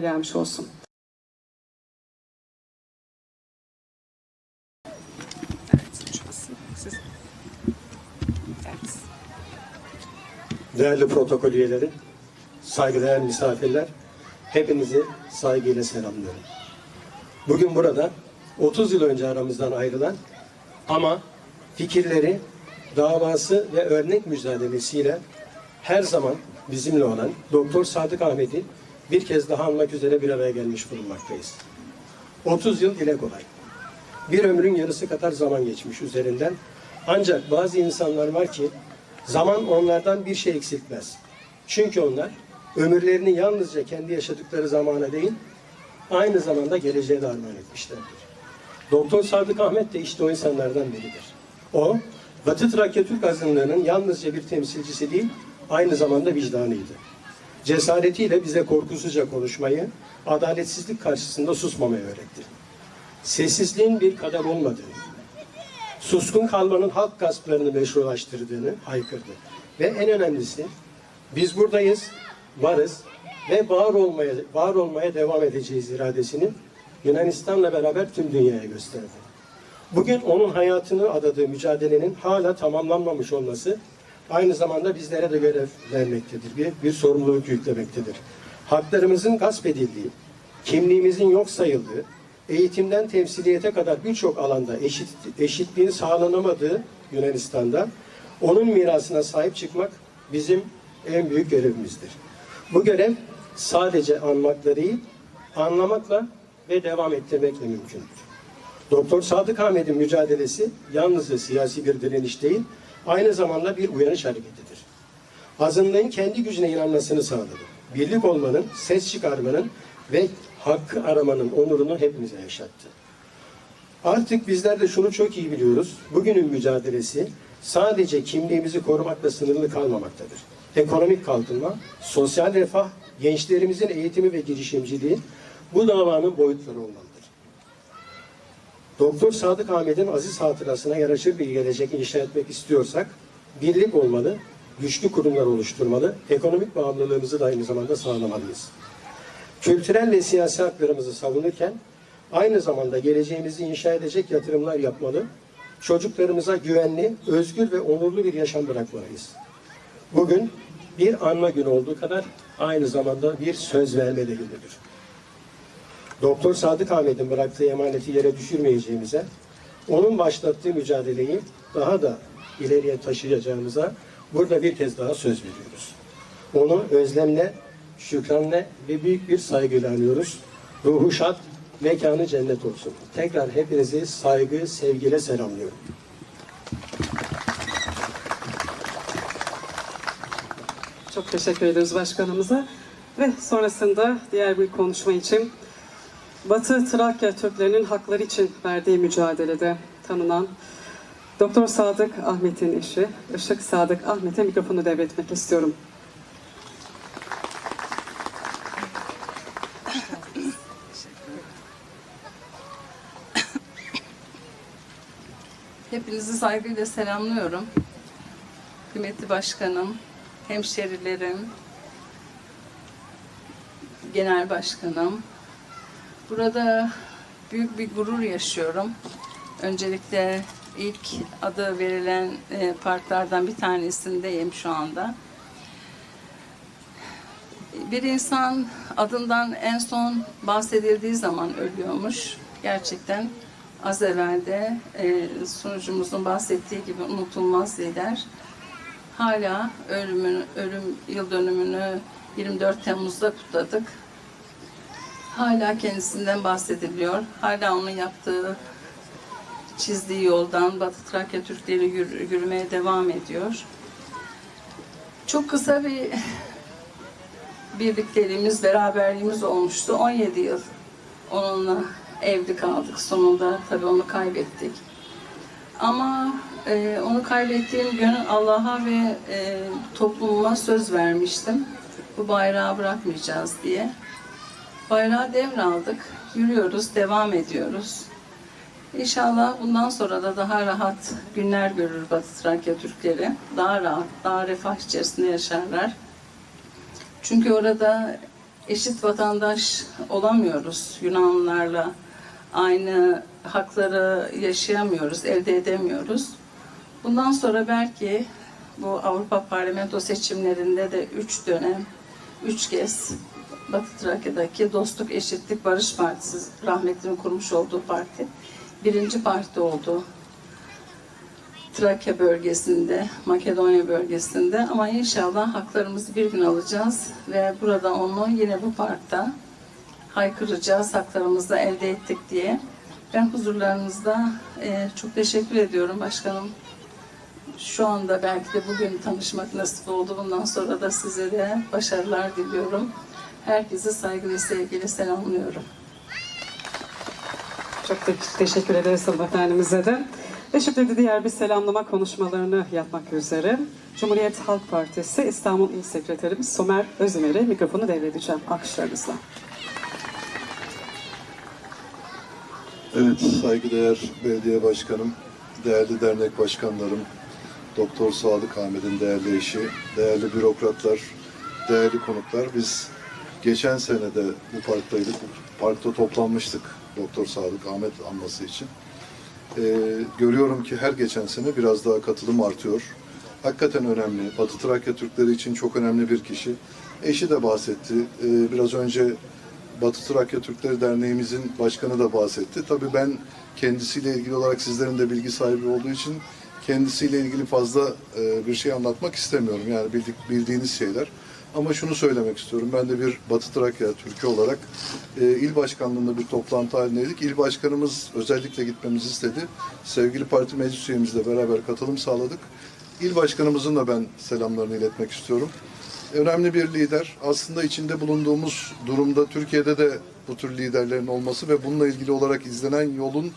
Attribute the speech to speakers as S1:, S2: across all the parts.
S1: gelmiş olsun.
S2: Değerli protokol üyeleri, saygıdeğer misafirler, hepinizi saygıyla selamlıyorum. Bugün burada 30 yıl önce aramızdan ayrılan ama fikirleri, davası ve örnek mücadelesiyle her zaman bizimle olan Doktor Sadık Ahmet'i bir kez daha anmak üzere bir araya gelmiş bulunmaktayız. 30 yıl dile kolay. Bir ömrün yarısı kadar zaman geçmiş üzerinden. Ancak bazı insanlar var ki zaman onlardan bir şey eksiltmez. Çünkü onlar ömürlerini yalnızca kendi yaşadıkları zamana değil, aynı zamanda geleceğe de armağan etmişlerdir. Doktor Sadık Ahmet de işte o insanlardan biridir. O, Batı Trakya Türk azınlığının yalnızca bir temsilcisi değil, aynı zamanda vicdanıydı. Cesaretiyle bize korkusuzca konuşmayı, adaletsizlik karşısında susmamayı öğretti. Sessizliğin bir kader olmadığını, suskun kalmanın halk gasplarını meşrulaştırdığını haykırdı. Ve en önemlisi, biz buradayız, varız ve var olmaya, var olmaya devam edeceğiz iradesini Yunanistan'la beraber tüm dünyaya gösterdi. Bugün onun hayatını adadığı mücadelenin hala tamamlanmamış olması aynı zamanda bizlere de görev vermektedir. Bir, bir sorumluluk yüklemektedir. Haklarımızın gasp edildiği, kimliğimizin yok sayıldığı, eğitimden temsiliyete kadar birçok alanda eşit, eşitliğin sağlanamadığı Yunanistan'da onun mirasına sahip çıkmak bizim en büyük görevimizdir. Bu görev sadece anmakla değil, anlamakla ve devam ettirmekle mümkündür. Doktor Sadık Ahmet'in mücadelesi yalnızca siyasi bir direniş değil, aynı zamanda bir uyanış hareketidir. Azınlığın kendi gücüne inanmasını sağladı. Birlik olmanın, ses çıkarmanın ve hakkı aramanın onurunu hepimize yaşattı. Artık bizler de şunu çok iyi biliyoruz. Bugünün mücadelesi sadece kimliğimizi korumakla sınırlı kalmamaktadır. Ekonomik kalkınma, sosyal refah, gençlerimizin eğitimi ve girişimciliği bu davanın boyutları olmalıdır. Doktor Sadık Ahmet'in aziz hatırasına yaraşır bir gelecek inşa etmek istiyorsak birlik olmalı, güçlü kurumlar oluşturmalı, ekonomik bağımlılığımızı da aynı zamanda sağlamalıyız. Kültürel ve siyasi haklarımızı savunurken aynı zamanda geleceğimizi inşa edecek yatırımlar yapmalı, çocuklarımıza güvenli, özgür ve onurlu bir yaşam bırakmalıyız. Bugün bir anma günü olduğu kadar aynı zamanda bir söz verme de günüdür. Doktor Sadık Ahmet'in bıraktığı emaneti yere düşürmeyeceğimize, onun başlattığı mücadeleyi daha da ileriye taşıyacağımıza burada bir kez daha söz veriyoruz. Onu özlemle, şükranla ve büyük bir saygıyla anıyoruz. Ruhu şad, mekanı cennet olsun. Tekrar hepinizi saygı, sevgiyle selamlıyorum.
S1: Çok teşekkür ederiz başkanımıza. Ve sonrasında diğer bir konuşma için Batı Trakya Türklerinin hakları için verdiği mücadelede tanınan Doktor Sadık Ahmet'in eşi Işık Sadık Ahmet'e mikrofonu devretmek istiyorum.
S3: Hepinizi saygıyla selamlıyorum. Kıymetli başkanım, hemşerilerim, genel başkanım. Burada büyük bir gurur yaşıyorum. Öncelikle ilk adı verilen e, parklardan bir tanesindeyim şu anda. Bir insan adından en son bahsedildiği zaman ölüyormuş. Gerçekten az evvelde e, sunucumuzun bahsettiği gibi unutulmaz lider. Hala ölümün, ölüm yıl dönümünü 24 Temmuz'da kutladık. Hala kendisinden bahsediliyor. Hala onun yaptığı, çizdiği yoldan Batı Trakya Türkleri yürü- yürümeye devam ediyor. Çok kısa bir birlikteliğimiz, beraberliğimiz olmuştu. 17 yıl onunla evli kaldık. Sonunda tabii onu kaybettik. Ama e, onu kaybettiğim gün Allah'a ve e, toplumuma söz vermiştim. Bu bayrağı bırakmayacağız diye. Bayrağı devraldık. Yürüyoruz, devam ediyoruz. İnşallah bundan sonra da daha rahat günler görür Batı Trakya Türkleri. Daha rahat, daha refah içerisinde yaşarlar. Çünkü orada eşit vatandaş olamıyoruz. Yunanlılarla aynı hakları yaşayamıyoruz, elde edemiyoruz. Bundan sonra belki bu Avrupa Parlamento seçimlerinde de üç dönem, üç kez Batı Trakya'daki Dostluk, Eşitlik, Barış Partisi, rahmetlinin kurmuş olduğu parti, birinci parti oldu. Trakya bölgesinde, Makedonya bölgesinde ama inşallah haklarımızı bir gün alacağız ve burada onu yine bu parkta haykıracağız, haklarımızı elde ettik diye. Ben huzurlarınızda e, çok teşekkür ediyorum başkanım. Şu anda belki de bugün tanışmak nasip oldu. Bundan sonra da size de başarılar diliyorum. Herkese saygı ve sevgiyle selamlıyorum.
S1: Çok te- teşekkür ederiz hanımefendimize de. Ve şimdi de diğer bir selamlama konuşmalarını yapmak üzere Cumhuriyet Halk Partisi İstanbul İl Sekreterimiz Somer Özdemir'e mikrofonu devredeceğim alkışlarınızla.
S4: Evet, saygıdeğer belediye başkanım, değerli dernek başkanlarım, Doktor Sadık Ahmet'in değerli eşi, değerli bürokratlar, değerli konuklar. Biz geçen sene de bu parktaydık. Bu parkta toplanmıştık Doktor Sadık Ahmet anması için. Ee, görüyorum ki her geçen sene biraz daha katılım artıyor. Hakikaten önemli. Batı Trakya Türkleri için çok önemli bir kişi. Eşi de bahsetti. Ee, biraz önce Batı Trakya Türkleri Derneğimizin başkanı da bahsetti. Tabii ben kendisiyle ilgili olarak sizlerin de bilgi sahibi olduğu için kendisiyle ilgili fazla e, bir şey anlatmak istemiyorum. Yani bildik, bildiğiniz şeyler. Ama şunu söylemek istiyorum. Ben de bir Batı Trakya Türkü olarak e, il başkanlığında bir toplantı halindeydik. İl başkanımız özellikle gitmemizi istedi. Sevgili parti meclis üyemizle beraber katılım sağladık. İl başkanımızın da ben selamlarını iletmek istiyorum önemli bir lider. Aslında içinde bulunduğumuz durumda Türkiye'de de bu tür liderlerin olması ve bununla ilgili olarak izlenen yolun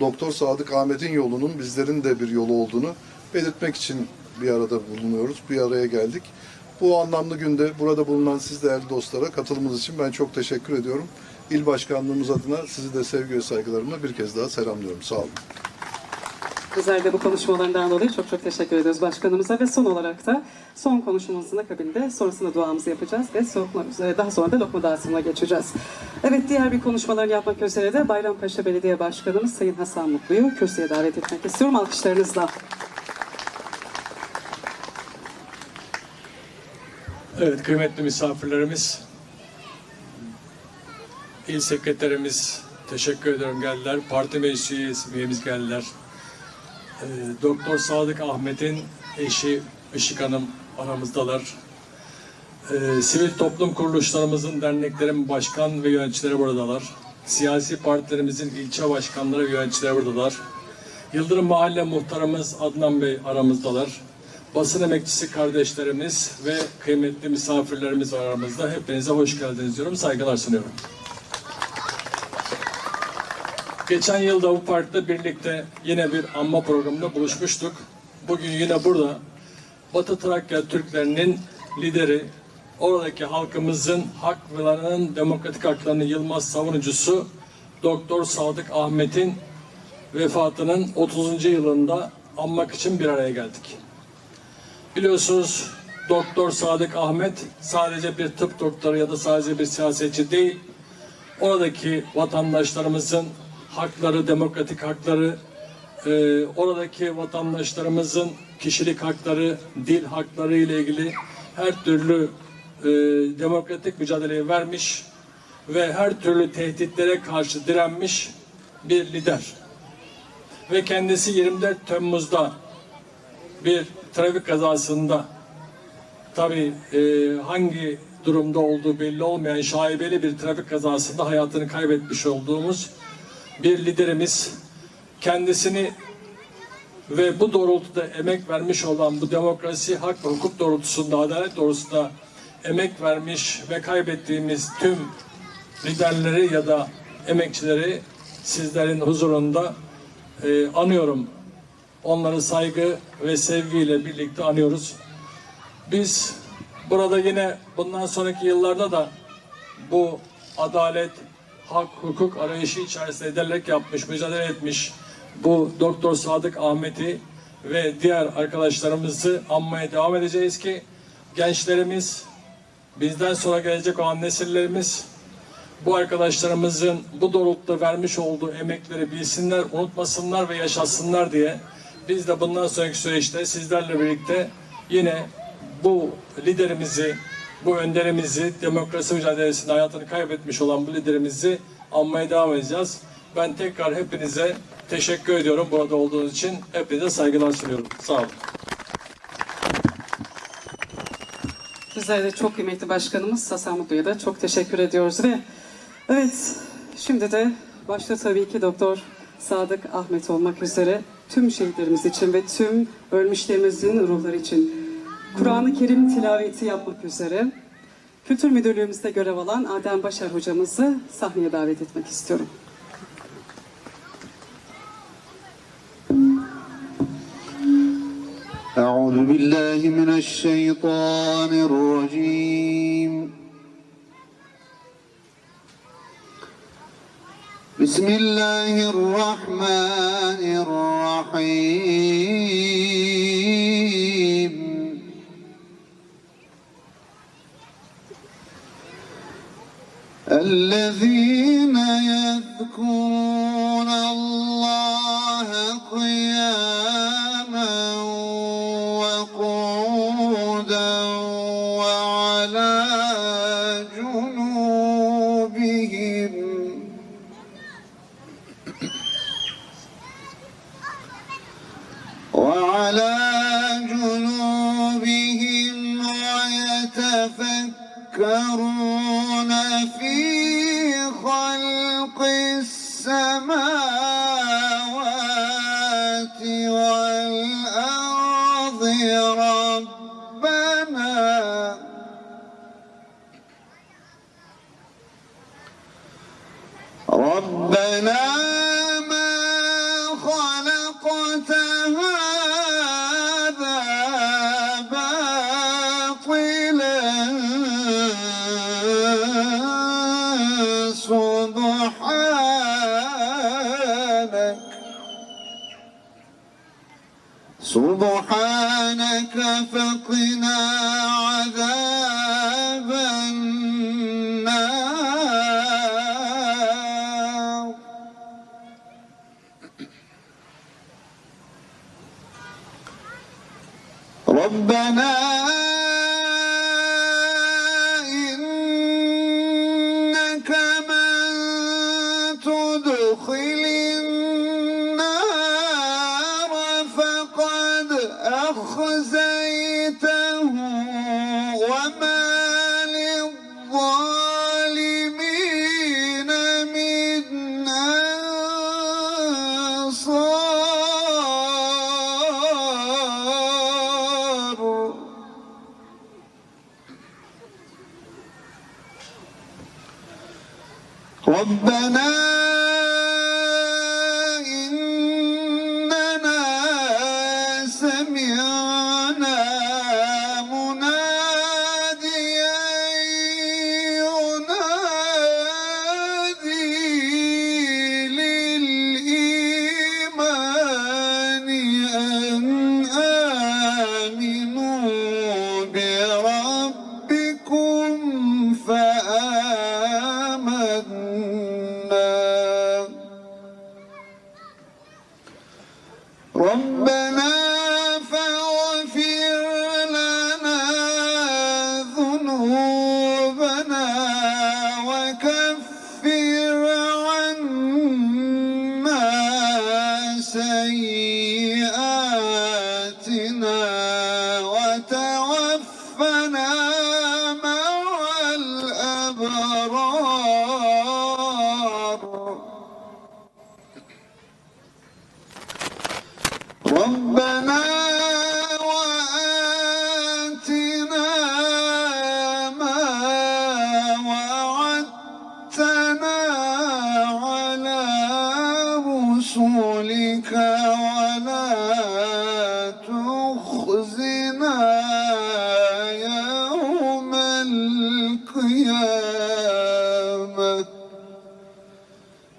S4: Doktor Sadık Ahmet'in yolunun bizlerin de bir yolu olduğunu belirtmek için bir arada bulunuyoruz. Bir araya geldik. Bu anlamlı günde burada bulunan siz değerli dostlara katılımınız için ben çok teşekkür ediyorum. İl başkanlığımız adına sizi de sevgi ve saygılarımla bir kez daha selamlıyorum. Sağ olun.
S1: Özellikle bu konuşmalarından dolayı çok çok teşekkür ediyoruz başkanımıza ve son olarak da son konuşmamızın akabinde sonrasında duamızı yapacağız ve sokma, daha sonra da lokma dağıtımına geçeceğiz. Evet diğer bir konuşmalarını yapmak üzere de Bayrampaşa Belediye Başkanımız Sayın Hasan Mutlu'yu kürsüye davet etmek istiyorum alkışlarınızla.
S5: Evet kıymetli misafirlerimiz, il sekreterimiz teşekkür ederim geldiler. Parti meclis üyemiz geldiler. Ee, Doktor Sadık Ahmet'in eşi Işık Hanım aramızdalar. Ee, sivil toplum kuruluşlarımızın, derneklerin başkan ve yöneticileri buradalar. Siyasi partilerimizin ilçe başkanları ve yöneticileri buradalar. Yıldırım Mahalle Muhtarımız Adnan Bey aramızdalar. Basın emekçisi kardeşlerimiz ve kıymetli misafirlerimiz var aramızda. Hepinize hoş geldiniz diyorum. Saygılar sunuyorum. Geçen yılda bu parkta birlikte yine bir anma programında buluşmuştuk. Bugün yine burada Batı Trakya Türklerinin lideri, oradaki halkımızın haklarının, demokratik haklarının yılmaz savunucusu Doktor Sadık Ahmet'in vefatının 30. yılında anmak için bir araya geldik. Biliyorsunuz Doktor Sadık Ahmet sadece bir tıp doktoru ya da sadece bir siyasetçi değil, oradaki vatandaşlarımızın hakları, demokratik hakları, e, oradaki vatandaşlarımızın kişilik hakları, dil hakları ile ilgili her türlü e, demokratik mücadeleyi vermiş ve her türlü tehditlere karşı direnmiş bir lider. Ve kendisi 24 Temmuz'da bir trafik kazasında tabii e, hangi durumda olduğu belli olmayan şaibeli bir trafik kazasında hayatını kaybetmiş olduğumuz bir liderimiz kendisini ve bu doğrultuda emek vermiş olan bu demokrasi, hak ve hukuk doğrultusunda, adalet doğrultusunda emek vermiş ve kaybettiğimiz tüm liderleri ya da emekçileri sizlerin huzurunda e, anıyorum. Onları saygı ve sevgiyle birlikte anıyoruz. Biz burada yine bundan sonraki yıllarda da bu adalet, hak, hukuk arayışı içerisinde ederek yapmış, mücadele etmiş bu Doktor Sadık Ahmet'i ve diğer arkadaşlarımızı anmaya devam edeceğiz ki gençlerimiz bizden sonra gelecek olan nesillerimiz bu arkadaşlarımızın bu doğrultuda vermiş olduğu emekleri bilsinler, unutmasınlar ve yaşasınlar diye biz de bundan sonraki süreçte sizlerle birlikte yine bu liderimizi, bu önderimizi, demokrasi mücadelesinde hayatını kaybetmiş olan bu liderimizi anmaya devam edeceğiz. Ben tekrar hepinize teşekkür ediyorum burada olduğunuz için. Hepinize saygılar sunuyorum. Sağ olun.
S1: Bizler de çok kıymetli başkanımız Hasan Mutlu'ya da çok teşekkür ediyoruz ve evet şimdi de başta tabii ki Doktor Sadık Ahmet olmak üzere tüm şehitlerimiz için ve tüm ölmüşlerimizin ruhları için Kur'an-ı Kerim tilaveti yapmak üzere Kültür Müdürlüğümüzde görev alan Adem Başar hocamızı sahneye davet etmek istiyorum.
S6: أعوذ بالله من الشيطان الرجيم بسم الله الرحمن الرحيم. الذين ويتفكرون في خلق السماوات سبحانك فقنا عذاب النار. ربنا وما وتوفنا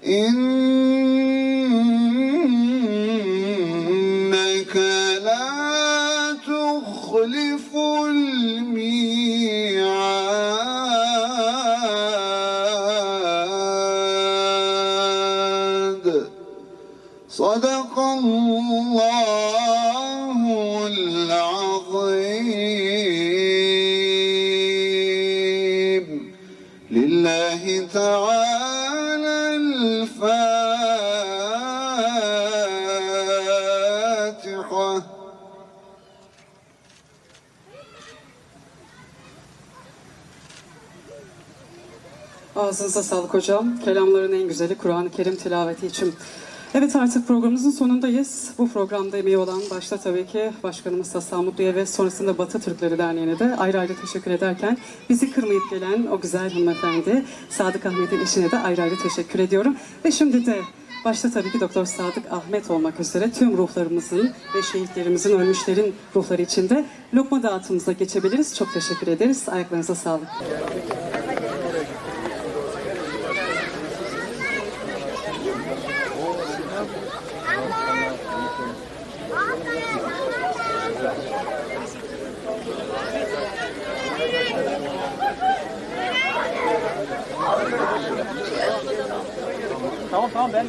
S6: إنك Bravo.
S1: Ağzınıza sağlık hocam. Kelamların en güzeli Kur'an-ı Kerim tilaveti için. Evet artık programımızın sonundayız. Bu programda emeği olan başta tabii ki Başkanımız Hasan Mutlu'ya ve sonrasında Batı Türkleri Derneği'ne de ayrı ayrı teşekkür ederken bizi kırmayıp gelen o güzel hanımefendi Sadık Ahmet'in eşine de ayrı ayrı teşekkür ediyorum. Ve şimdi de başta tabii ki Doktor Sadık Ahmet olmak üzere tüm ruhlarımızın ve şehitlerimizin, ölmüşlerin ruhları için de lokma dağıtımımıza geçebiliriz. Çok teşekkür ederiz. Ayaklarınıza sağlık.
S7: Dikkat